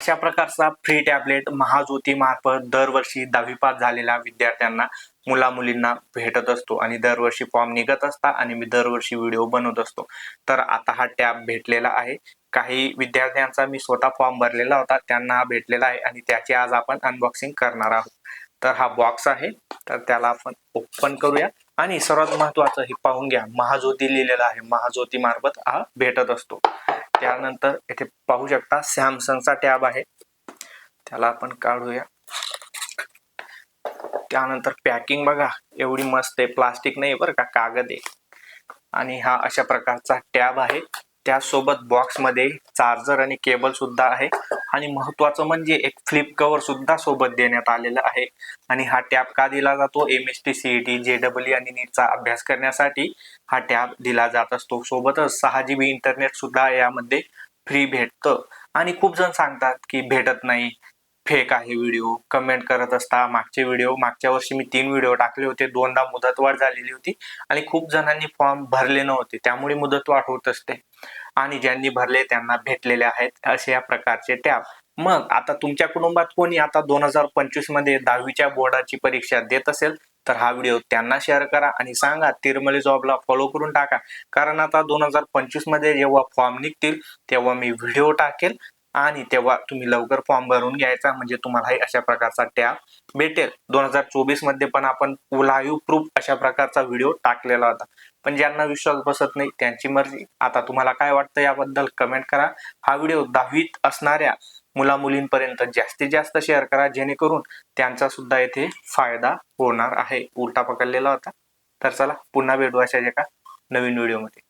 अशा प्रकारचा free tablet Mahajyoti मार्फत दरवर्षी दहावी पास झालेल्या विद्यार्थ्यांना मुला मुलींना भेटत असतो आणि दरवर्षी फॉर्म निघत असता आणि मी दरवर्षी व्हिडिओ बनवत असतो. तर आता हा टॅब भेटलेला आहे. काही विद्यार्थ्यांचा मी स्वतः फॉर्म भरलेला होता त्यांना हा भेटलेला आहे आणि त्याची आज आपण अनबॉक्सिंग करणार आहोत. तर हा बॉक्स आहे. तर त्याला आपण ओपन करूया आणि सर्वात महत्वाचं हे पाहून घ्या. महाज्योती लिहिलेलं आहे. महाज्योती मार्फत हा भेटत असतो. त्यानंतर इथे पाहू शकता सॅमसंगचा टॅब आहे. त्याला आपण काढूया. त्यानंतर पॅकिंग बघा एवढी मस्त आहे. प्लास्टिक नाही बरं का कागद आहे. आणि हा अशा प्रकारचा टॅब आहे. त्यासोबत बॉक्समध्ये चार्जर आणि केबल सुद्धा आहे. आणि महत्वाचं म्हणजे एक फ्लिप कव्हर सुद्धा सोबत देण्यात आलेलं आहे. आणि हा टॅब का दिला जातो? M S T CET JEE double आणि नीटचा अभ्यास करण्यासाठी हा टॅब दिला जात असतो. सोबतच सहा जी बी इंटरनेट सुद्धा यामध्ये फ्री भेटतं. आणि खूप जण सांगतात की भेटत नाही. फेक आहे व्हिडिओ कमेंट करत असता मागचे व्हिडिओ मागच्या वर्षी मी तीन व्हिडिओ टाकले होते. दोनदा मुदतवाढ झालेली होती आणि खूप जणांनी फॉर्म भरले नव्हते. त्यामुळे मुदतवाढ होत असते. आणि ज्यांनी भरले त्यांना भेटलेले आहेत असे या प्रकारचे टॅब. मग आता तुमच्या कुटुंबात कोणी आता दोन हजार पंचवीसमध्ये दहावीच्या बोर्डाची परीक्षा देत असेल तर हा व्हिडिओ त्यांना शेअर करा आणि सांगा तिरमली जॉबला फॉलो करून टाका. कारण आता दोन हजार पंचवीसमध्ये जेव्हा फॉर्म निघतील तेव्हा मी व्हिडिओ टाकेल. आणि तेव्हा तुम्ही लवकर फॉर्म भरून घ्यायचा. म्हणजे तुम्हालाही अशा प्रकारचा टॅब भेटेल. दोन हजार चोवीसमध्ये पण आपण लाईव्ह प्रूफ अशा प्रकारचा व्हिडिओ टाकलेला होता. पण ज्यांना विश्वास बसत नाही त्यांची मर्जी. आता तुम्हाला काय वाटतं याबद्दल कमेंट करा. हा व्हिडिओ दहावीत असणाऱ्या मुला मुलींपर्यंत जास्तीत जास्त शेअर करा. जेणेकरून त्यांचा सुद्धा येथे फायदा होणार आहे. उलटा पकडलेला होता. तर चला पुन्हा भेटू अशा एका नवीन व्हिडिओमध्ये